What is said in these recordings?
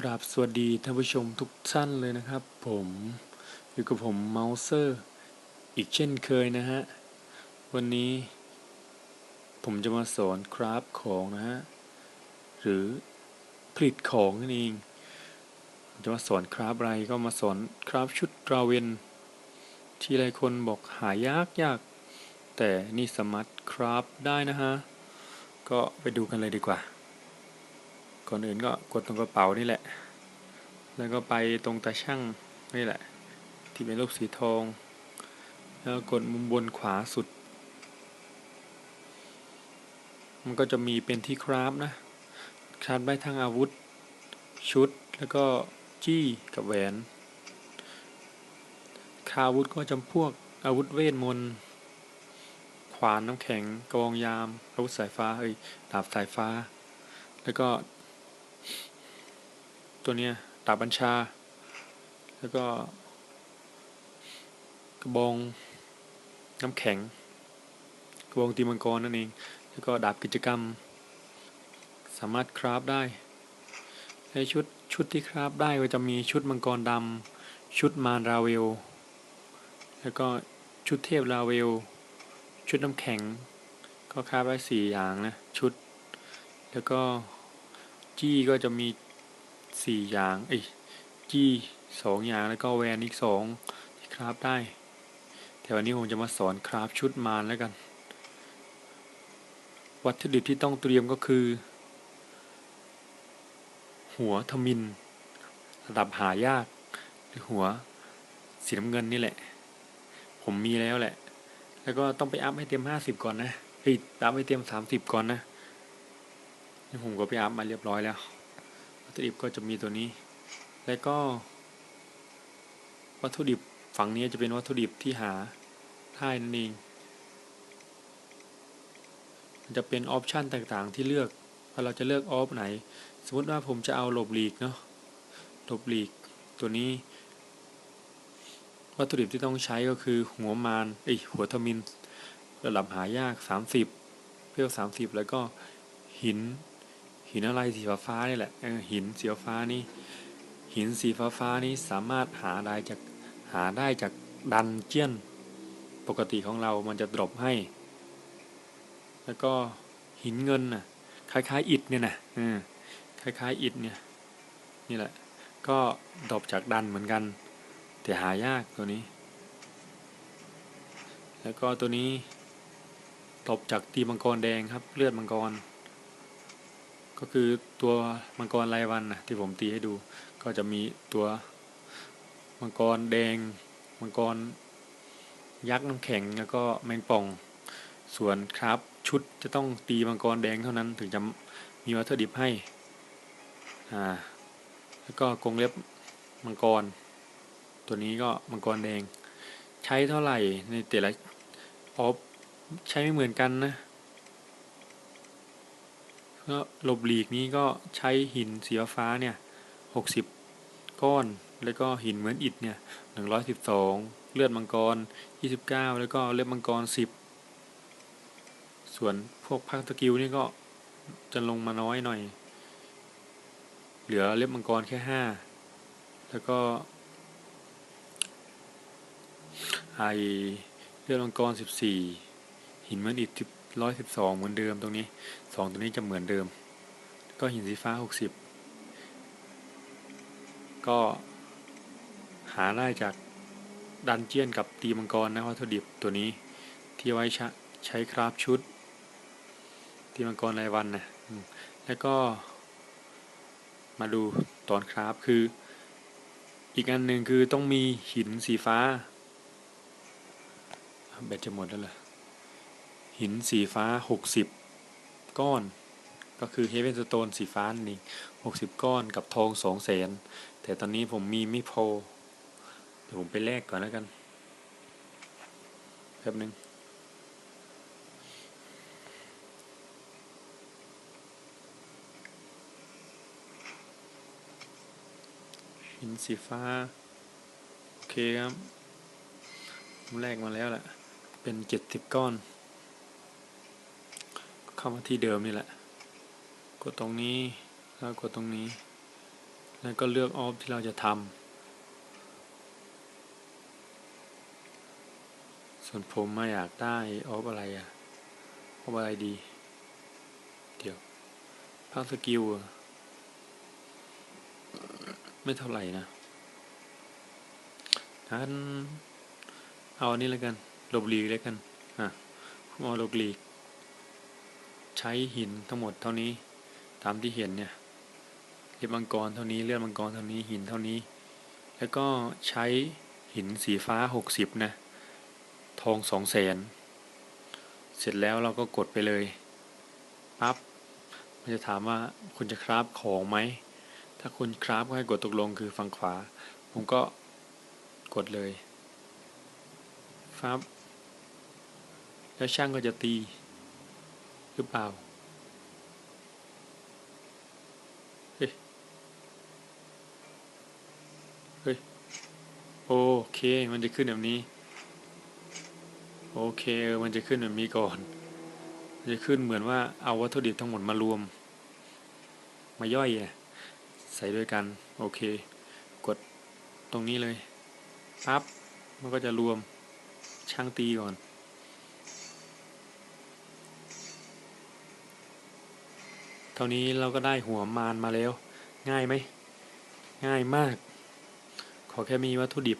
กราบสวัสดีท่านผู้ชมทุกท่านเลยนะครับ ผมอยู่กับผมเมาเซอร์อีกเช่นเคยนะฮะ วันนี้ ผมจะมาสอนคราฟของนะฮะ หรือผลิตของนั่นเองจะมาสอนคราฟอะไรก็มาสอนคราฟชุดราเวนที่หลายคนบอกหายากยากแต่นี่สามารถคราฟได้นะฮะ ก็ไปดูกันเลยดีกว่า ก่อนอื่นก็กดตรงกระเป๋านี่แหละ แล้วก็ไปตรงตาช่างนี่แหละ ที่เป็นรูปสีทอง แล้วกดมุมบนขวาสุด มันก็จะมีเป็นที่คราฟนะ คราฟได้ทั้งอาวุธ ชุด แล้วก็จี้กับแหวน คาฟอาวุธก็จำพวกอาวุธเวทมนต์ขวานน้ำแข็งกระบองยามอาวุธสายฟ้าเอ้ยดาบสายฟ้า แล้วก็ ตัวเนี้ยดาบบัญชา แล้วก็ กระบองน้ำแข็ง กระบองตีมังกรนั่นเอง แล้วก็ดาบกิจกรรม สามารถคราฟได้ ในชุดชุดที่คราฟได้ก็จะมีชุดมังกรดำชุดมารราเวล แล้วก็ชุดเทพราเวล ชุดน้ำแข็ง ก็คราฟได้สี่อย่างนะ ชุด แล้วก็จี้ก็จะมี สี่อย่างเอ้จี้สองอย่างแล้วก็แวนอีกสองที่คราฟได้แต่วันนี้ผมจะมาสอนคราฟชุดมารแล้วกัน วัตถุดิบที่ต้องเตรียมก็คือ หัวทมิน ระดับหายากหรือหัวสีน้ำเงินนี่แหละ ผมมีแล้วแหละ แล้วก็ต้องไปอัพให้เต็มห้าสิบก่อนนะเฮ้ยอัพให้เต็มสามสิบก่อนนะนี่ผมก็ไปอัพมาเรียบร้อยแล้ว วัตถุดิบก็จะมีตัวนี้ แล้วก็ วัตถุดิบฝั่งนี้จะเป็นวัตถุดิบที่หาได้นั่นเองมันจะเป็นออปชันต่างๆ ที่เลือกว่าเราจะเลือกออฟไหน สมมติว่าผมจะเอาหลบหลีกเนาะหลบหลีกตัวนี้ วัตถุดิบที่ต้องใช้ก็คือหัวมารเอ้ยหัวทมินระดับหายาก 30 เพื่อ30 แล้วก็หิน หินอะไรสีฟ้าฟ้านี่แหละหินสีฟ้านี่หินสีฟ้าฟ้านี้สามารถหาได้จากหาได้จากดันเจียน ปกติของเรามันจะดรอปให้ แล้วก็หินเงินน่ะคล้ายๆอิฐเนี่ยนะเออคล้ายๆอิฐเนี่ยนี่แหละ ก็ดรอปจากดันเหมือนกัน แต่หายากตัวนี้ แล้วก็ตัวนี้ตบจากตีมังกรแดงครับเลือดมังกร ก็คือตัวมังกรรายวันนะที่ผมตีให้ดู ก็จะมีตัวมังกรแดง มังกรยักษ์น้ำแข็งแล้วก็แมงป่อง ส่วนครับชุดจะต้องตีมังกรแดงเท่านั้นถึงจะมีวัตถุดิบให้อ่าแล้วก็กรงเล็บมังกร ตัวนี้ก็มังกรแดง ใช้เท่าไหร่ในแต่ละออฟใช้ไม่เหมือนกันนะ ก็หลบหลีกนี้ก็ใช้หินสีฟ้าเนี่ยหกสิบก้อน แล้วก็หินเหมือนอิฐเนี่ยหนึ่งร้อยสิบสองเลือดมังกรยี่สิบเก้าแล้วก็เลือดมังกรสิบส่วนพวกพักสกิลนี่ก็จะลงมาน้อยหน่อย เหลือเล็บมังกรแค่ห้าแล้วก็ไอเลือดมังกรสิบสี่หินเหมือนอิฐ ร้อยสิบสองเหมือนเดิมตรงนี้สองตัวนี้จะเหมือนเดิม ก็หินสีฟ้าหกสิบก็หาได้จากดันเจียนกับตีมังกรนะวัตถุดิบตัวนี้ที่ไว้ใช้คราฟชุด ตีมังกรรายวันนะแล้วก็มาดูตอนคราฟคือ อีกอันหนึ่งคือต้องมีหินสีฟ้าแบตจะหมดแล้วเหรอ หินสีฟ้าหกสิบก้อน ก็คือเฮเวนสโตนสีฟ้านี่หกสิบก้อนกับทองสองแสนแต่ตอนนี้ผมมีไม่พอ เดี๋ยวผมไปแลกก่อนแล้วกันแป๊บหนึ่งหินสีฟ้า โอเคครับผมแลกมาแล้วแหละ เป็นเจ็ดสิบก้อน เข้ามาที่เดิมนี่แหละ กดตรงนี้แล้วกดตรงนี้ แล้วก็เลือกออฟที่เราจะทำส่วนผมมาอยากได้ออฟอะไรอะออฟอะไรดี เดี๋ยวภาคสกิลไม่เท่าไหร่นะงั้นเอาอันนี้แล้วกันลบลีกแล้วกันอะผมเอาลบลีก ช้หินทั้งหมดเท่านี้ ตามที่เห็นเนี่ยเลือดมังกรเท่านี้เลือดมังกรเท่านี้หินเท่านี้ แล้วก็ใช้หินสีฟ้าหกสิบนะ ทองสองแสนเสร็จแล้วเราก็กดไปเลยปั๊บมันจะถามว่าคุณจะคราฟของไหม ถ้าคุณคราฟก็ให้กดตกลงคือฝั่งขวา ผมก็กดเลยฟับแล้วช่างก็จะตี หรือเปล่าเฮ้ยเฮ้ยโอเค มันจะขึ้นแบบนี้ โอเคเออมันจะขึ้นแบบนี้ก่อนจะขึ้นเหมือนว่าเอาวัตถุดิบทั้งหมดมารวม มาย่อยใส่ด้วยกัน โอเค กดตรงนี้เลย ปั๊บ มันก็จะรวมช่างตีก่อน เท่านี้เราก็ได้หัวมารมาแล้ว ง่ายไหม ง่ายมาก ขอแค่มีวัตถุดิบ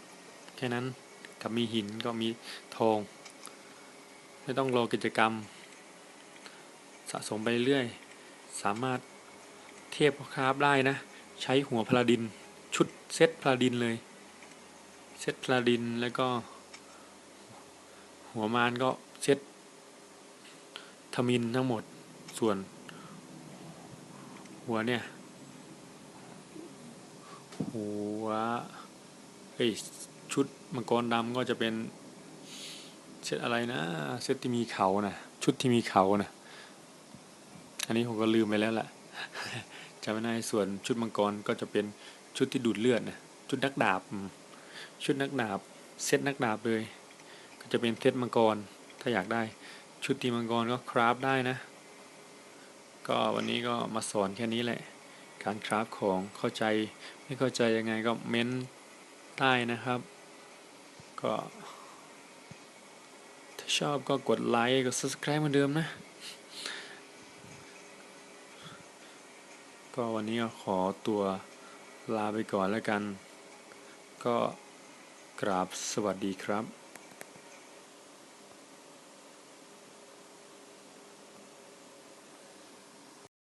แค่นั้นกับมีหินก็มีทอง ไม่ต้องรอกิจกรรม สะสมไปเรื่อย สามารถเทียบคราฟได้นะ ใช้หัวพลาดิน ชุดเซตพลาดินเลย เซตพลาดินแล้วก็ หัวมารก็เซตทมินทั้งหมดส่วน หัวเนี่ย หัวเอ้ยชุดมังกรดำก็จะเป็นเซตอะไรนะเซตที่มีเขานะชุดที่มีเขานะอันนี้ผมก็ลืมไปแล้วแหละจำไม่ได้ส่วนชุดมังกรก็จะเป็นชุดที่ดูดเลือดนะชุดนักดาบ ชุดนักดาบ เซตนักดาบเลย ก็จะเป็นเซตมังกร ถ้าอยากได้ชุดตีมังกรก็คราฟได้นะ ก็วันนี้ก็มาสอนแค่นี้แหละ การคราฟของเข้าใจไม่เข้าใจยังไงก็เม้นใต้นะครับ ก็ถ้าชอบก็กดไลค์กด subscribe เหมือนเดิมนะ ก็วันนี้ก็ขอตัวลาไปก่อนแล้วกัน ก็กราบสวัสดีครับ